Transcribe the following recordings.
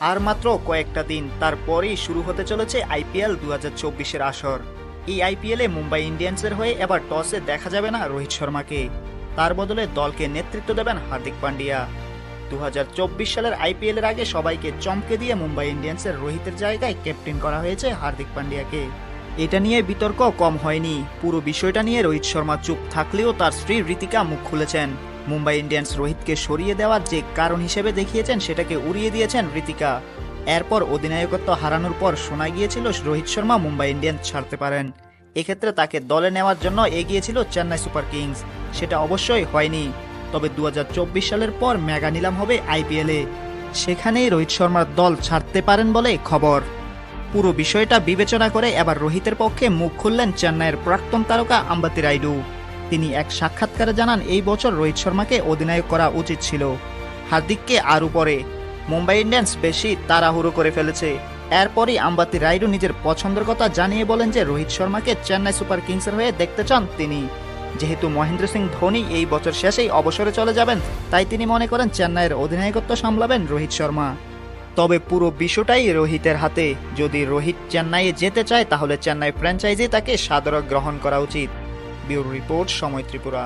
আর মাত্র কয়েকটা দিন তারপরেই শুরু হতে চলেছে আইপিএল দু হাজার চব্বিশের আসর। এই আইপিএলে মুম্বাই ইন্ডিয়ান্সের হয়ে এবার টসে দেখা যাবে না রোহিত শর্মাকে। তার বদলে দলকে নেতৃত্ব দেবেন হার্দিক পান্ডিয়া। দু হাজার চব্বিশ সালের আইপিএলের আগে সবাইকে চমকে দিয়ে মুম্বাই ইন্ডিয়ান্সের রোহিতের জায়গায় ক্যাপ্টেন করা হয়েছে হার্দিক পান্ডিয়াকে। এটা নিয়ে বিতর্ক কম হয়নি। পুরো বিষয়টা নিয়ে রোহিত শর্মা চুপ থাকলেও তার স্ত্রী রীতিকা মুখ খুলেছেন। মুম্বাই ইন্ডিয়ান্স রোহিতকে সরিয়ে দেওয়ার যে কারণ হিসেবে দেখিয়েছেন, সেটাকে উড়িয়ে দিয়েছেন রীতিকা এরপর অধিনায়কত্ব হারানোর পর শোনা গিয়েছিল রোহিত শর্মা মুম্বাই ইন্ডিয়ান্স ছাড়তে পারেন। এক্ষেত্রে তাকে দলে নেওয়ার জন্য এগিয়েছিল চেন্নাই সুপার কিংস। সেটা অবশ্যই হয়নি। তবে দু হাজার চব্বিশ সালের পর মেগা নিলাম হবে আইপিএলে। সেখানেই রোহিত শর্মার দল ছাড়তে পারেন বলে খবর। পুরো বিষয়টা বিবেচনা করে এবার রোহিতের পক্ষে মুখ খুললেন চেন্নাইয়ের প্রাক্তন তারকা আম্বাতি রাইডু। তিনি এক সাক্ষাৎকারে জানান, এই বছর রোহিত শর্মাকে অধিনায়ক করা উচিত ছিল। হার্দিককে আরও পরে মুম্বাই ইন্ডিয়ান্স বেশি তাড়াহুড়ো করে ফেলেছে। এরপরই আম্বাতি রাইডু নিজের পছন্দের কথা জানিয়ে বলেন যে, রোহিত শর্মাকে চেন্নাই সুপার কিংসের হয়ে দেখতে চান তিনি। যেহেতু মহেন্দ্র সিং ধোনি এই বছর শেষেই অবসরে চলে যাবেন, তাই তিনি মনে করেন চেন্নাইয়ের অধিনায়কত্ব সামলাবেন রোহিত শর্মা। তবে পুরো বিষয়টাই রোহিতের হাতে। যদি রোহিত চেন্নাইয়ে যেতে চায়, তাহলে চেন্নাই ফ্র্যাঞ্চাইজি তাকে সাদরে গ্রহণ করা উচিত। ব্যুরো রিপোর্ট, সময় ত্রিপুরা।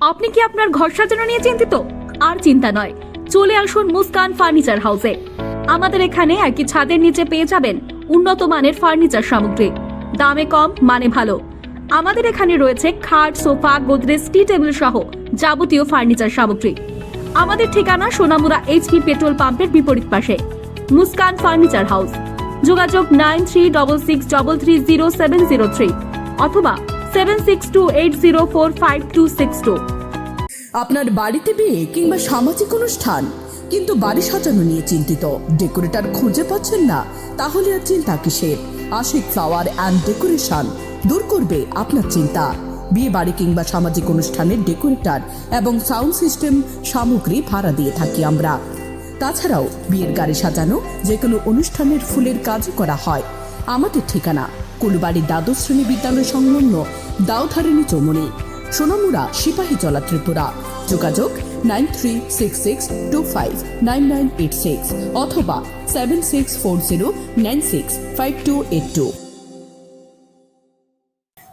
আপনি কি আপনার ঘর সাজানো নিয়ে চিন্তিত? আর চিন্তা নয়, চলে আসুন মুস্কান ফার্নিচার হাউসে। আমাদের এখানে একই ছাদের নিচে পেয়ে যাবেন উন্নত মানের ফার্নিচার সামগ্রী। দামে কম মানে ভালো। আমাদের এখানে রয়েছে খাট, সোফা, গোদরেজ, টি টেবিল সহ যাবতীয় ফার্নিচার সামগ্রী। আমাদের ঠিকানা সোনামুড়া এইচপি পেট্রোল পাম্পের বিপরীত পাশে। Muskan furniture house. যোগাযোগ nine three double six double three zero seven zero three অথবা seven six two eight zero four five two six two. আপনার বাড়িতে বিয়ে কিংবা সামাজিক অনুষ্ঠান কিন্তু বাড়ি সাজানো নিয়ে চিন্তিত। ডেকোরেটর খুঁজে পাচ্ছেন না, তাহলে আর চিন্তা কিসের? আশিক ফ্লাওয়ার অ্যান্ড ডেকোরেশন দূর করবে আপনার চিন্তা। বিয়ে বাড়ি কিংবা সামাজিক অনুষ্ঠানের ডেকোরেটর এবং সাউন্ড সিস্টেম সামগ্রী ভাড়া দিয়ে থাকি আমরা। তাছাড়াও বিয়ের গাড়ি সাজানো যে কোনো অনুষ্ঠানের ফুলের কাজও করা হয়। আমাদের ঠিকানা, কুলবাড়ি দ্বাদশ শ্রেণি বিদ্যালয় সংলগ্ন দাউধারিণী চৌমনি সোনামুড়া সিপাহী জলা ত্রিপুরা। যোগাযোগ nine three six six two five nine nine eight six অথবা seven six four zero nine six five two eight two.